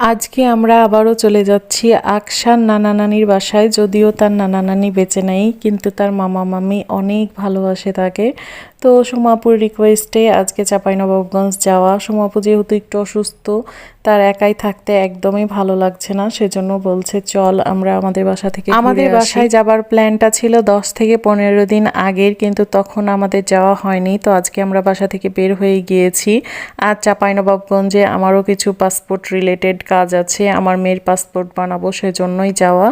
আজকে আমরা আবারও চলে যাচ্ছি আকসার নানা নানির বাসায়, যদিও তার নানা নানি বেঁচে নেই, কিন্তু তার মামা মামি অনেক ভালোবাসে তাকে। তো সোমাপুর রিকোয়েস্টে আজকে চাঁপাইনবাবগঞ্জ যাওয়া। সোমাপু যেহেতু একটু অসুস্থ তার একাই থাকতে একদমই ভালো লাগছে না। সেজন্য বলছে চল আমরা আমাদের বাসা থেকে আমাদের বাসায় যাবার প্ল্যানটা ছিল দশ থেকে পনেরো দিন আগের কিন্তু তখন আমাদের যাওয়া হয়নি। তো আজকে আমরা বাসা থেকে বের হয়ে গিয়েছি। আর চাঁপাইনবাবগঞ্জে আমারও কিছু পাসপোর্ট রিলেটেড কাজ আছে। আমার মেয়ের পাসপোর্ট বানাবো সেজন্যই যাওয়া।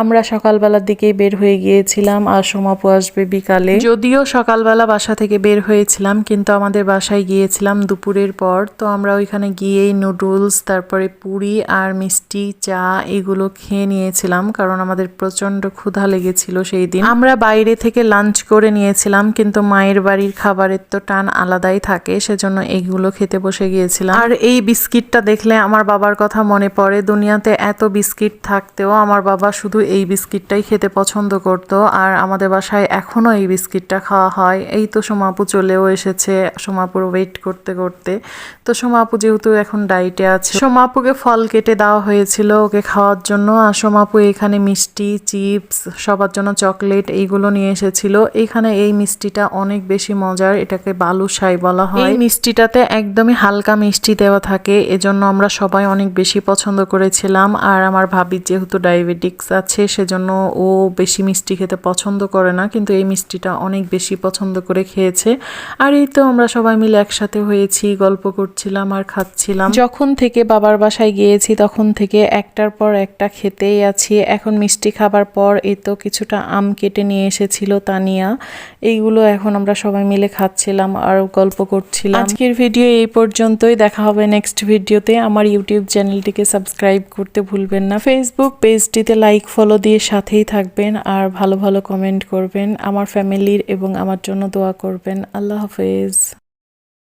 আমরা সকালবেলার দিকেই বের হয়ে গিয়েছিলাম। আর সোমাপু আসবে বিকালে। যদিও সকালবেলা বাসা থেকে বের হয়েছিলাম কিন্তু আমাদের বাসায় গিয়েছিলাম দুপুরের পর। তো আমরা ওইখানে গিয়েই নুডলস তারপরে পুরি আর মিষ্টি, চা এগুলো খেয়ে নিয়েছিলাম কারণ আমাদের প্রচণ্ড ক্ষুধা লেগেছিল সেই দিন। আমরা বাইরে থেকে লাঞ্চ করে নিয়েছিলাম কিন্তু মায়ের বাড়ির খাবারের তো টান আলাদাই থাকে, সেজন্য এইগুলো খেতে বসে গিয়েছিলাম। আর এই বিস্কিটটা দেখলে আমার বাবার কথা মনে পড়ে, দুনিয়াতে এত বিস্কিট থাকতেও আমার বাবা শুধু এই বিস্কিটটাই খেতে পছন্দ করত আর আমাদের বাসায় এখনও এই বিস্কিটটা খাওয়া হয়। এই তো সোমাপু চলেও এসেছে সোমাপুর ওয়েট করতে করতে। তো সোমাপু যেহেতু এখন ডাইটে আছে। সোমাপুকে ফল কেটে দেওয়া হয়েছিল ওকে খাওয়ার জন্য। আর সোমাপু এখানে মিষ্টি, চিপস, সবার জন্য চকলেট এইগুলো নিয়ে এসেছিল। এখানে এই মিষ্টিটা অনেক বেশি মজার, এটাকে বালুশাই বলা হয়। এই মিষ্টিটাতে একদমই হালকা মিষ্টি দেওয়া থাকে, এজন্য আমরা সবাই অনেক বেশি পছন্দ করেছিলাম। আর আমার ভাবির যেহেতু ডায়াবেটিক্স আছে, সেজন্য ও বেশি মিষ্টি খেতে পছন্দ করে না, কিন্তু এই মিষ্টিটা অনেক বেশি পছন্দ করে খেয়েছে। আর এই তো আমরা সবাই মিলে একসাথে হয়েছি, গল্প করছিলাম আর খাচ্ছিলাম। যখন থেকে বাবার বাসায় গিয়েছি, তখন থেকে একটার পর একটা খেতেই আছি। এখন মিষ্টি খাবার পর এই তো কিছুটা আম কেটে নিয়ে এসেছিল তানিয়া। এইগুলো এখন আমরা সবাই মিলে খাচ্ছিলাম আর গল্প করছিলাম। আজকের ভিডিও এই পর্যন্তই। দেখা হবে নেক্সট ভিডিওতে। আমার ইউটিউব চ্যানেলটিকে সাবস্ক্রাইব করতে ভুলবেন না। ফেসবুক পেজটিতে লাইক ফলো দিয়ে সাথেই থাকবেন আর ভালো ভালো কমেন্ট করবেন। আমার ফ্যামিলির এবং আমার জন্য দোয়া করবেন। আল্লাহ হাফেজ।